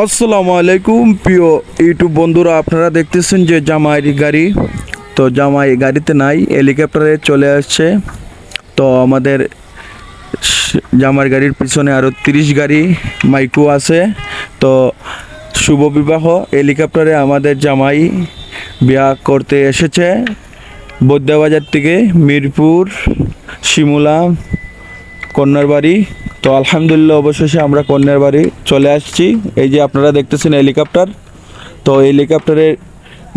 আসসালামু আলাইকুম, প্রিয় ইউটিউব বন্ধুরা, আপনারা দেখতেছেন যে জামাই গাড়ি। তো জামাই গাড়িতে নাই, হেলিকপ্টারে চলে আসছে। তো আমাদের জামাই গাড়ির পিছনে আরও তিরিশ গাড়ি মাইকো আছে। তো শুভ বিবাহ, হেলিকপ্টারে আমাদের জামাই বিয়া করতে এসেছে। বৈদ্যবাজার থেকে মিরপুর, শিমুলা কন্যার বাড়ি। তো আলহামদুলিল্লাহ অবশেষে আমরা কন্যার বাড়ি চলে আসছি। এই যে আপনারা দেখতেছেন হেলিকপ্টার। তো হেলিকপ্টারের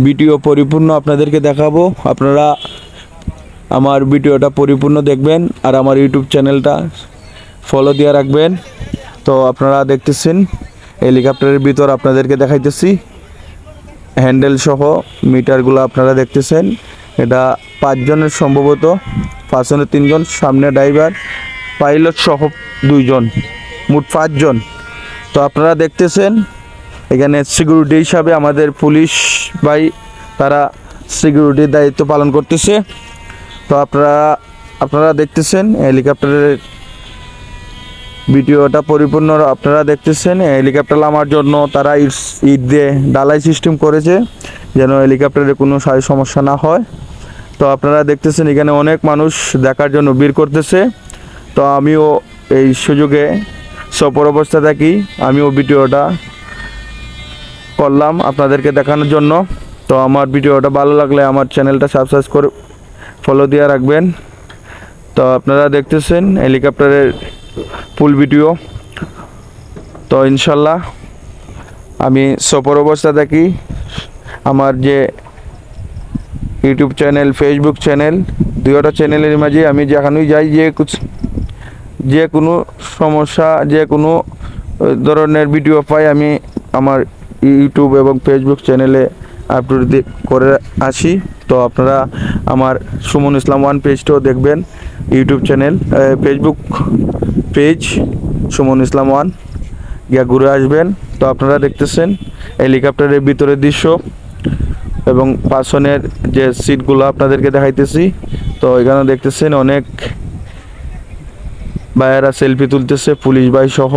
ভিডিও পরিপূর্ণ আপনাদেরকে দেখাবো। আপনারা আমার ভিডিওটা পরিপূর্ণ দেখবেন আর আমার ইউটিউব চ্যানেলটা ফলো দিয়ে রাখবেন। তো আপনারা দেখতেছেন হেলিকপ্টারের ভিতর আপনাদেরকে দেখাইতেছি। হ্যান্ডেল সহ মিটারগুলো আপনারা দেখতেছেন। এটা পাঁচজনের সম্ভবত। পাঁচজনের তিনজন, সামনে ড্রাইভার পাইলট সহ দুইজন, মোট পাঁচজন। তো আপনারা দেখতেছেন, এখানে সিকিউরিটি হিসাবে আমাদের পুলিশ ভাই, তারা সিকিউরিটির দায়িত্ব পালন করতেছে। তো আপনারা আপনারা দেখতেছেন, হেলিকপ্টারের ভিডিওটা পরিপূর্ণ, আপনারা দেখতেছেন, হেলিকপ্টার নামার জন্য তারা ইট- ইট দিয়ে ডালাই সিস্টেম করেছে, যেন হেলিকপ্টারে কোনো সমস্যা না হয়। তো আপনারা দেখতেছেন, এখানে অনেক মানুষ দেখার জন্য ভিড় করতেছে। তো আমিও এই সুযোগে সপর অবস্থা থাকি আমিও ভিডিওটা করলাম আপনাদেরকে দেখানোর জন্য। তো আমার ভিডিওটা ভালো লাগলে আমার চ্যানেলটা সাবস্ক্রাইব করে ফলো দিয়ে রাখবেন। তো আপনারা দেখতেছেন হেলিকপ্টারের ফুল ভিডিও তো ইনশাল্লাহ আমি সফর অবস্থা থাকি আমার যে ইউটিউব চ্যানেল ফেসবুক চ্যানেল, দুইটা চ্যানেলের মাঝে আমি যেখানেই যাই যে কুছ যে কোনো সমস্যা, যে কোনো ধরনের ভিডিও পাই আমি আমার ইউটিউব এবং ফেসবুক চ্যানেলে আপলোড করে আসি। তো আপনারা আমার সুমন ইসলাম ওয়ান পেজটাও দেখবেন YouTube channel Facebook page Suman Islam one গিয়া ঘুরে আসবেন। তো আপনারা দেখতেছেন হেলিকপ্টারের ভিতরের দৃশ্য এবং পাশনের যে সিটগুলো আপনাদেরকে দেখাইতেছি। তো এখানে দেখতেছেন অনেক ভাইয়েরা সেলফি তুলতেছে, পুলিশ ভাই সহ।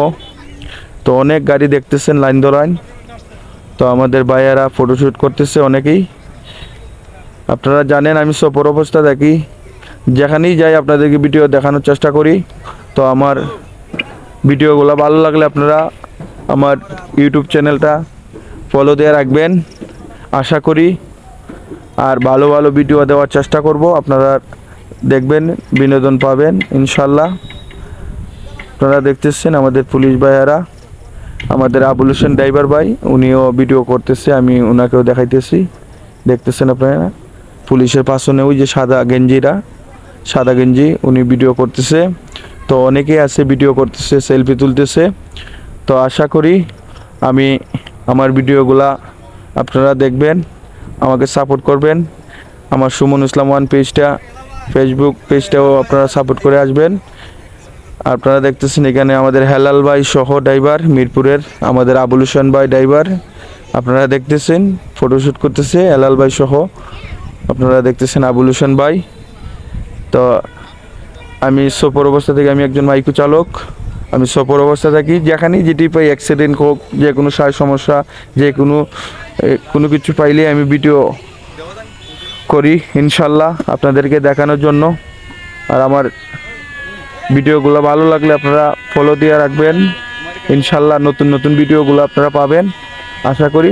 তো অনেক গাড়ি দেখতেছেন লাইন দলাইন। তো আমাদের ভাইয়েরা ফটোশ্যুট করতেছে অনেকেই। আপনারা জানেন আমি সফর অবস্থা দেখি। যেখানেই যাই আপনাদেরকে ভিডিও দেখানোর চেষ্টা করি। তো আমার ভিডিওগুলো ভালো লাগলে আপনারা আমার ইউটিউব চ্যানেলটা ফলো দিয়ে রাখবেন। আশা করি আর ভালো ভালো ভিডিও দেওয়ার চেষ্টা করব। আপনারা দেখবেন, বিনোদন পাবেন ইনশাল্লাহ আপনারা দেখতেছেন আমাদের পুলিশ ভাইয়ারা, আমাদের আবুল হোসেন ড্রাইভার ভাই, উনিও ভিডিও করতেছে, আমি ওনাকেও দেখাইতেছি। দেখতেছেন আপনারা? পুলিশের পাশনে ওই যে সাদা গেঞ্জিরা, সাদা গেঞ্জি, উনি ভিডিও করতেছে। তো অনেকেই আছে ভিডিও করতেছে সেলফি তুলতেছে। তো আশা করি আমি আমার ভিডিওগুলা আপনারা দেখবেন, আমাকে সাপোর্ট করবেন। আমার সুমন ইসলাম ওয়ান পেজটা ফেসবুক পেজটাও আপনারা সাপোর্ট করে আসবেন। আপনারা দেখতেছেন এখানে আমাদের হেলাল ভাই সহ ড্রাইভার, মিরপুরের আমাদের আবুল হোসেন ভাই ড্রাইভার। আপনারা দেখতেছেন ফটোশ্যুট করতেছে হেলাল ভাই সহ। আপনারা দেখতেছেন আবুল হোসেন ভাই। তো আমি সফর অবস্থা থেকে আমি একজন মাইকু চালক। আমি সফর অবস্থা থাকি যেখানেই যেটি পাই অ্যাক্সিডেন্ট হোক, যে কোনো সার সমস্যা, যে কোনো কোনো কিছু পাইলে আমি ভিডিও করি, ইনশাল্লাহ আপনাদেরকে দেখানোর জন্য। আর আমার ভিডিওগুলো ভালো লাগলে আপনারা ফলো দিয়ে রাখবেন। ইনশাল্লাহ নতুন নতুন ভিডিওগুলো আপনারা পাবেন। আশা করি